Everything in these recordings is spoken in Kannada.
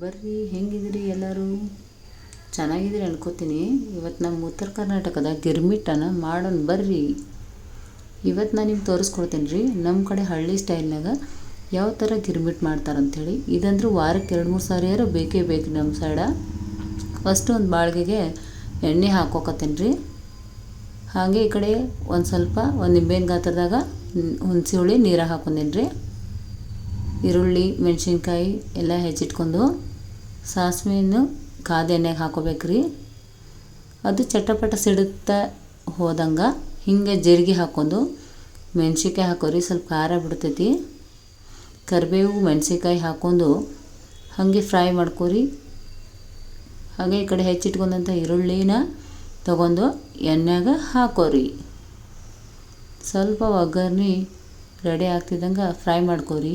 ಬರ್ರಿ ಹೆಂಗಿದ್ರಿ ಎಲ್ಲರೂ? ಚೆನ್ನಾಗಿದ್ದೀರಿ ಅನ್ಕೋತೀನಿ. ಇವತ್ತು ನಮ್ಮ ಉತ್ತರ ಕರ್ನಾಟಕದ ಗಿರ್ಮಿಟ್ಟನ ಮಾಡೋಣ ಬರ್ರಿ. ಇವತ್ತು ನಾನು ನಿಮ್ಗೆ ತೋರಿಸ್ಕೊಡ್ತೀನಿ ರೀ ನಮ್ಮ ಕಡೆ ಹಳ್ಳಿ ಸ್ಟೈಲ್ನಾಗ ಯಾವ ಥರ ಗಿರ್ಮಿಟ್ ಮಾಡ್ತಾರಂಥೇಳಿ ಇದಂದ್ರೆ ವಾರಕ್ಕೆ ಎರಡು ಮೂರು ಸಾರಿಯಾರು ಬೇಕೇ ಬೇಕು ನಮ್ಮ ಸೈಡ. ಫಸ್ಟು ಒಂದು ಬಾಳ್ಗೆಗೆ ಎಣ್ಣೆ ಹಾಕೋಕತ್ತೀನಿ ರೀ ಹಾಗೆ ಈ ಕಡೆ ಒಂದು ಸ್ವಲ್ಪ ಒಂದು ನಿಂಬೆಹಣ್ಣು ಗಾತ್ರದಾಗ ಹುಣಸೆ ಹುಳಿ ನೀರಾಗ ಹಾಕೊಂಡೇನಿ ರೀ ಈರುಳ್ಳಿ, ಮೆಣಸಿನ್ಕಾಯಿ ಎಲ್ಲ ಹೆಚ್ಚಿಟ್ಕೊಂಡು ಸಾಸಿವೆಯನ್ನು ಕಾದ ಎಣ್ಣೆಗೆ ಹಾಕೋಬೇಕು ರೀ. ಅದು ಚಟಪಟ ಸಿಡುತ್ತಾ ಹೋದಂಗೆ ಹಿಂಗೆ ಜೀರಿಗೆ ಹಾಕ್ಕೊಂಡು ಮೆಣ್ಸಿನ್ಕಾಯಿ ಹಾಕೋರಿ ಸ್ವಲ್ಪ ಖಾರ ಬಿಡ್ತೈತಿ. ಕರಿಬೇವು, ಮೆಣಸಿನ್ಕಾಯಿ ಹಾಕೊಂಡು ಹಾಗೆ ಫ್ರೈ ಮಾಡ್ಕೋರಿ ಹಾಗೆ ಈ ಕಡೆ ಹೆಚ್ಚಿಟ್ಕೊಂಡಂಥ ಈರುಳ್ಳಿನ ತಗೊಂಡು ಎಣ್ಣೆಗ ಹಾಕೋರಿ ಸ್ವಲ್ಪ ಒಗ್ಗರ್ಣೆ ರೆಡಿ ಆಗ್ತಿದ್ದಂಗೆ ಫ್ರೈ ಮಾಡ್ಕೊರಿ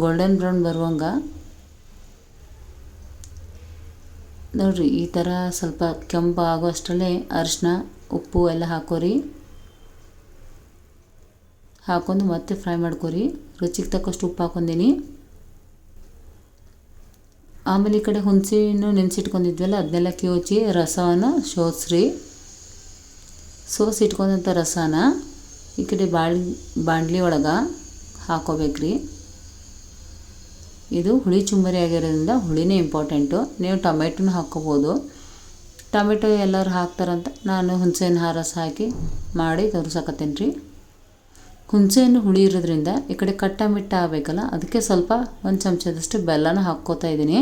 ಗೋಲ್ಡನ್ ಬ್ರೌನ್ ಬರುವಂಗೆ. ನೋಡಿರಿ, ಈ ಥರ ಸ್ವಲ್ಪ ಕೆಂಪು ಆಗೋ ಅಷ್ಟರಲ್ಲೇ ಅರಿಶಿನ, ಉಪ್ಪು ಎಲ್ಲ ಹಾಕೋರಿ. ಹಾಕೊಂಡು ಮತ್ತೆ ಫ್ರೈ ಮಾಡ್ಕೊರಿ. ರುಚಿಗೆ ತಕ್ಕಷ್ಟು ಉಪ್ಪು ಹಾಕೊಂಡಿನಿ. ಆಮೇಲೆ ಈ ಕಡೆ ಹುಣಸೆಯನ್ನು ನೆನೆಸಿಟ್ಕೊಂಡಿದ್ವಲ್ಲ, ಅದನ್ನೆಲ್ಲ ಕಿವುಚಿ ರಸವನ್ನು ಸೋಸ್ರಿ ಸೋಸಿಟ್ಕೊಂಡಂಥ ರಸನ ಈ ಕಡೆ ಬಾಳ್ ಬಾಂಡ್ಲಿ ಒಳಗೆ ಹಾಕೋಬೇಕ್ರಿ. ಇದು ಹುಳಿ ಚುಂಬರಿ ಆಗಿರೋದ್ರಿಂದ ಹುಳಿನೇ ಇಂಪಾರ್ಟೆಂಟು ನೀವು ಟೊಮೆಟೊನ ಹಾಕ್ಕೋಬೋದು. ಟೊಮೆಟೊ ಎಲ್ಲರೂ ಹಾಕ್ತಾರಂತ ನಾನು ಹುಣಸೆಹಣ್ಣು ಹಾರಸ ಹಾಕಿ ಮಾಡಿ ತೋರಿಸಕತ್ತೇನೆ ರೀ ಹುಣಸೆಹಣ್ಣು ಹುಳಿ ಇರೋದ್ರಿಂದ ಈ ಕಡೆ ಕಟ್ಟ ಮಿಟ್ಟ ಆಗಬೇಕಲ್ಲ, ಅದಕ್ಕೆ ಸ್ವಲ್ಪ ಒಂದು ಚಮಚದಷ್ಟು ಬೆಲ್ಲನ ಹಾಕ್ಕೋತಾ ಇದ್ದೀನಿ.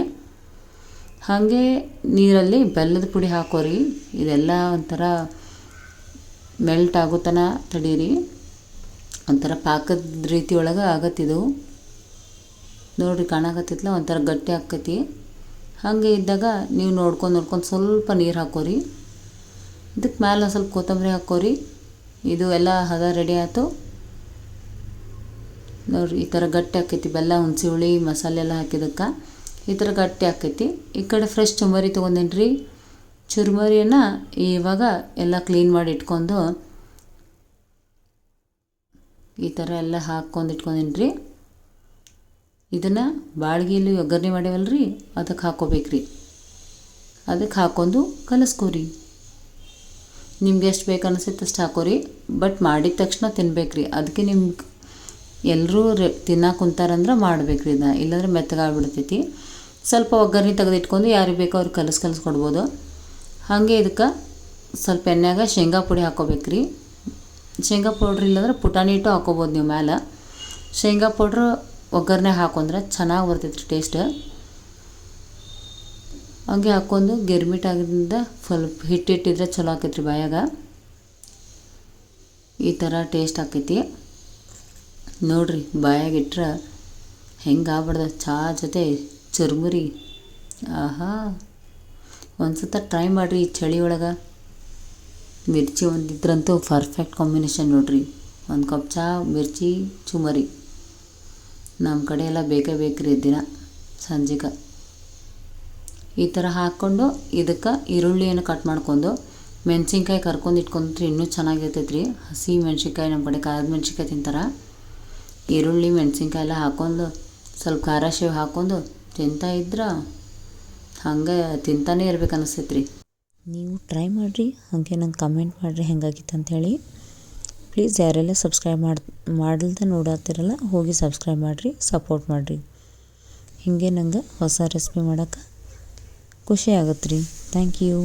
ಹಾಗೆ ನೀರಲ್ಲಿ ಬೆಲ್ಲದ ಪುಡಿ ಹಾಕೋರಿ, ಇದೆಲ್ಲ ಒಂಥರ ಮೆಲ್ಟ್ ಆಗೋತನ ತಡೀರಿ. ಒಂಥರ ಪಾಕದ ರೀತಿಯೊಳಗೆ ಆಗತ್ತಿದು ನೋಡಿರಿ ಕಾಣಾಕತ್ತಿತ್ತಲ್ಲ ಒಂಥರ ಗಟ್ಟಿ ಆಕೈತಿ. ಹಾಗೆ ಇದ್ದಾಗ ನೀವು ನೋಡ್ಕೊಂಡು ನೋಡ್ಕೊಂಡು ಸ್ವಲ್ಪ ನೀರು ಹಾಕೋರಿ. ಇದಕ್ಕೆ ಮೇಲೆ ಸ್ವಲ್ಪ ಕೊತ್ತಂಬರಿ ಹಾಕೋರಿ. ಇದು ಎಲ್ಲ ಹದ ರೆಡಿ ಆಯ್ತು ನೋಡಿರಿ, ಈ ಥರ ಗಟ್ಟಿ ಆಕೈತಿ, ಬೆಲ್ಲ ಹುಣಸೆ ಹುಳಿ ಮಸಾಲೆ ಎಲ್ಲ ಹಾಕಿದಕ್ಕೆ. ಈ ಥರ ಗಟ್ಟಿ ಆಕೈತಿ. ಈ ಕಡೆ ಫ್ರೆಶ್ ಚುಮರಿ ತೊಗೊಂಡೇನಿ ರೀ ಚುರ್ಮರಿಯನ್ನು ಇವಾಗ ಎಲ್ಲ ಕ್ಲೀನ್ ಮಾಡಿ ಇಟ್ಕೊಂಡು ಈ ಥರ ಎಲ್ಲ ಹಾಕ್ಕೊಂಡು ಇಟ್ಕೊಂಡೇನಿ ರೀ ಇದನ್ನು ಬಾಳ್ಗಿಲಿ ಒಗ್ಗರಣೆ ಮಾಡೇವಲ್ರಿ? ಅದಕ್ಕೆ ಹಾಕ್ಕೋಬೇಕ್ರಿ ಅದಕ್ಕೆ ಹಾಕ್ಕೊಂಡು ಕಲಸ್ಕೋರಿ. ನಿಮ್ಗೆ ಎಷ್ಟು ಬೇಕು ಅನಿಸುತ್ತೆ ಅಷ್ಟು ಹಾಕೋರಿ. ಬಟ್ ಮಾಡಿದ ತಕ್ಷಣ ತಿನ್ಬೇಕ್ರಿ. ಅದಕ್ಕೆ ನಿಮ್ಗೆ ಎಲ್ಲರೂ ರೆ ತಿನ್ನಕ್ಕೆ ಕುಂತಾರಂದ್ರೆ ಮಾಡ್ಬೇಕ್ರಿ ಇದನ್ನ. ಇಲ್ಲಾಂದ್ರೆ ಮೆತ್ತಗಾಗ್ಬಿಡ್ತೈತಿ. ಸ್ವಲ್ಪ ಒಗ್ಗರಣೆ ತೆಗೆದಿಟ್ಕೊಂಡು ಯಾರಿಗೆ ಬೇಕೋ ಅವ್ರಿಗೆ ಕಲಸಿ ಕಲಸಿ ಕೊಡ್ಬೋದು. ಹಾಗೆ ಇದಕ್ಕೆ ಸ್ವಲ್ಪ ಎಣ್ಣೆಗೆ ಶೇಂಗಾ ಪುಡಿ ಹಾಕೋಬೇಕ್ರಿ. ಶೇಂಗಾ ಪೌಡ್ರ್ ಇಲ್ಲಾಂದ್ರೆ ಪುಟಾಣಿ ಹಿಟ್ಟು ಹಾಕೋಬೋದು ನೀವು ಮೇಲೆ ಶೇಂಗಾ ಪೌಡ್ರು ಒಗ್ಗರಣೆ ಹಾಕೊಂಡ್ರೆ ಚೆನ್ನಾಗಿ ಬರ್ತೈತೆ ಟೇಸ್ಟ್ ಹಂಗೆ ಹಾಕ್ಕೊಂಡು ಗಿರ್ಮಿಟ್ ಆಗಿದ್ದ ಸ್ವಲ್ಪ ಹಿಟ್ಟಿಟ್ಟಿದ್ರೆ ಚಲೋ ಆಕೈತ್ರಿ ಬಾಯಾಗ. ಈ ಥರ ಟೇಸ್ಟ್ ಆಕೈತಿ. ನೋಡ್ರಿ ಬಾಯಾಗ ಇಟ್ರೆ ಹೆಂಗೆ ಆಗ್ಬಾರ್ದು. ಚಹಾ ಜೊತೆ ಚುರ್ಮುರಿ. ಆಹಾ. ಒಂದು ಸತ ಟ್ರೈ ಮಾಡಿರಿ ಚಳಿ ಒಳಗೆ. ಮಿರ್ಚಿ ಒಂದಿದ್ರಂತೂ ಪರ್ಫೆಕ್ಟ್ ಕಾಂಬಿನೇಷನ್ ನೋಡ್ರಿ. ಒಂದು ಕಪ್ ಚಹಾ ಮಿರ್ಚಿ ಚುಮರಿ ನಮ್ಮ ಕಡೆ ಎಲ್ಲ ಬೇಕೇ ಬೇಕ್ರಿ ದಿನ ಸಂಜೆಗೆ ಈ ಥರ ಹಾಕ್ಕೊಂಡು ಇದಕ್ಕೆ ಈರುಳ್ಳಿಯನ್ನು ಕಟ್ ಮಾಡ್ಕೊಂಡು ಮೆಣಸಿನ್ಕಾಯಿ ಕರ್ಕೊಂಡು ಇಟ್ಕೊಂಡ್ರೆ ಇನ್ನೂ ಚೆನ್ನಾಗಿರ್ತೈತೆ ರೀ ಹಸಿ ಮೆಣಸಿನ್ಕಾಯಿ ನಮ್ಮ ಕಡೆ ಖಾರದ ಮೆಣಸಿನ್ಕಾಯಿ ತಿಂತಾರೆ. ಈರುಳ್ಳಿ ಮೆಣಸಿನ್ಕಾಯಿ ಎಲ್ಲ ಹಾಕ್ಕೊಂಡು ಸ್ವಲ್ಪ ಖಾರ ಶೇವ್ ಹಾಕ್ಕೊಂಡು ತಿಂತಾ ಇದ್ರೆ ಹಂಗೆ ತಿಂತಾನೇ ಇರ್ಬೇಕು ಅನಿಸ್ತೈತೆ ರೀ ನೀವು ಟ್ರೈ ಮಾಡಿರಿ, ಹಾಗೆ ನಂಗೆ ಕಮೆಂಟ್ ಮಾಡಿರಿ ಹೆಂಗಾಗಿತ್ತು ಅಂಥೇಳಿ ಪ್ಲೀಸ್ ಯಾರೆಲ್ಲ ಸಬ್ಸ್ಕ್ರೈಬ್ ಮಾಡಿ, ಮಾಡಲ್ದೆ ನೋಡತ್ತಿರಲ್ಲ ಹೋಗಿ ಸಬ್ಸ್ಕ್ರೈಬ್ ಮಾಡಿರಿ ಸಪೋರ್ಟ್ ಮಾಡಿರಿ. ಹೀಗೆ ನಂಗೆ ಹೊಸ ರೆಸಿಪಿ ಮಾಡೋಕ್ಕೆ ಖುಷಿ ಆಗತ್ತೆ ರೀ ಥ್ಯಾಂಕ್ ಯು